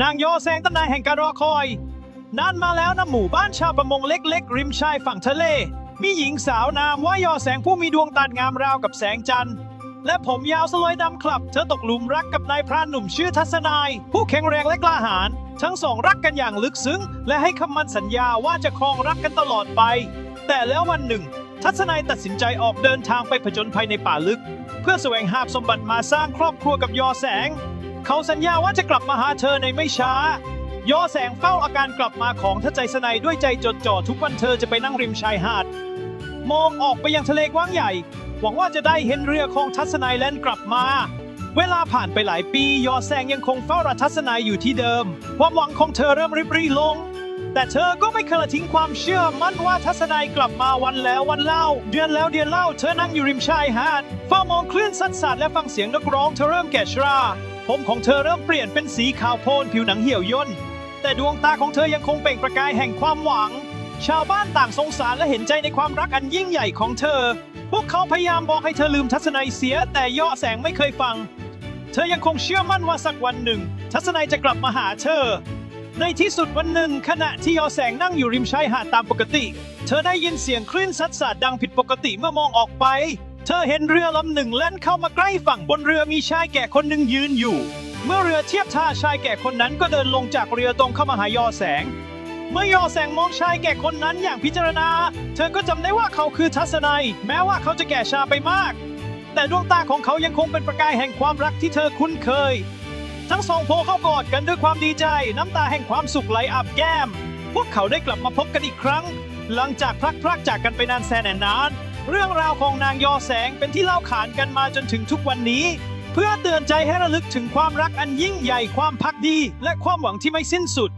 นางยอแซงตำนานแห่งการรอคอย นานมาแล้วนะหมู่บ้านชาวประมงเล็กๆ ริมชายฝั่งทะเล มีหญิงสาวนามว่ายอแสงผู้มีดวงตางามราวกับแสงจันทร์ และผมยาวสลวยดำคลับ เธอตกหลุมรักกับนายพรานหนุ่มชื่อทัศนาย ผู้แข็งแรงและกล้าหาญทั้งสองรักกันอย่างลึกซึ้ง และให้คำมั่นสัญญาว่าจะครองรักกันตลอดไป แต่แล้ววันหนึ่ง ทัศนายตัดสินใจออกเดินทางไปผจญภัยในป่าลึก เพื่อแสวงหาสมบัติมาสร้างครอบครัวกับยอแสง เขาสัญญาว่าจะกลับมาหาเธอในไม่ช้ายอแสงเฝ้าอาการกลับมาของทัศใจสนัยด้วยใจจดจ่อทุกวันเธอจะไปนั่งริมชายหาด มองออกไปยังทะเลกว้างใหญ่ หวังว่าจะได้เห็นเรือของทัศนัยแล่นกลับมา เวลาผ่านไปหลายปี ยอแซงยังคงเฝ้ารัทัศนัยอยู่ที่เดิม ความหวังของเธอเริ่มริบรีลง แต่เธอก็ไม่เคยทิ้งความเชื่อมั่นว่าทัศนัยกลับมาวันแล้ววันเล่า เดือนแล้วเดือนเล่าเธอนั่งอยู่ริมชายหาดเฝ้ามองคลื่นซัดสาดและฟังเสียงนักร้องเธอเริ่มแก่ชราผมของเธอเริ่มเปลี่ยนเป็นสีขาวโพลนผิวหนังเหี่ยวย่น แต่ดวงตาของเธอยังคงเปล่งประกายแห่งความหวัง ชาวบ้านต่างสงสารและเห็นใจในความรักอันยิ่งใหญ่ของเธอ พวกเขาพยายามบอกให้เธอลืมทัศนัยเสีย แต่ย่อแสงไม่เคยฟัง เธอยังคงเชื่อมั่นว่าสักวันหนึ่ง ทัศนัยจะกลับมาหาเธอ ในที่สุดวันหนึ่ง ขณะที่ยอแสงนั่งอยู่ริมชายหาดตามปกติ เธอได้ยินเสียงคลื่นซัดสาดดังผิดปกติเมื่อมองออกไป เธอเห็นเรือลำหนึ่งแล่นเข้ามาใกล้ฝั่งบนเรือมีชายแก่คนหนึ่งยืนอยู่ เมื่อเรือเทียบท่าชายแก่คนนั้นก็เดินลงจากเรือตรงเข้ามาหายอแสง เมื่อยอแสงมองชายแก่คนนั้นอย่างพิจารณา เธอก็จำได้ว่าเขาคือทัศนัย แม้ว่าเขาจะแก่ชาไปมาก แต่ดวงตาของเขายังคงเป็นประกายแห่งความรักที่เธอคุ้นเคย ทั้งสองโผล่เข้ากอดกันด้วยความดีใจ น้ำตาแห่งความสุขไหลอาบแก้ม พวกเขาได้กลับมาพบกันอีกครั้ง หลังจากพลักพรากจากกันไปนานแสนนาน เรื่องราวของนางยอแสงเป็นที่เล่าขานกันมาจนถึงทุกวันนี้ เพื่อเตือนใจให้ระลึกถึงความรักอันยิ่งใหญ่ความพักดี และความหวังที่ไม่สิ้นสุด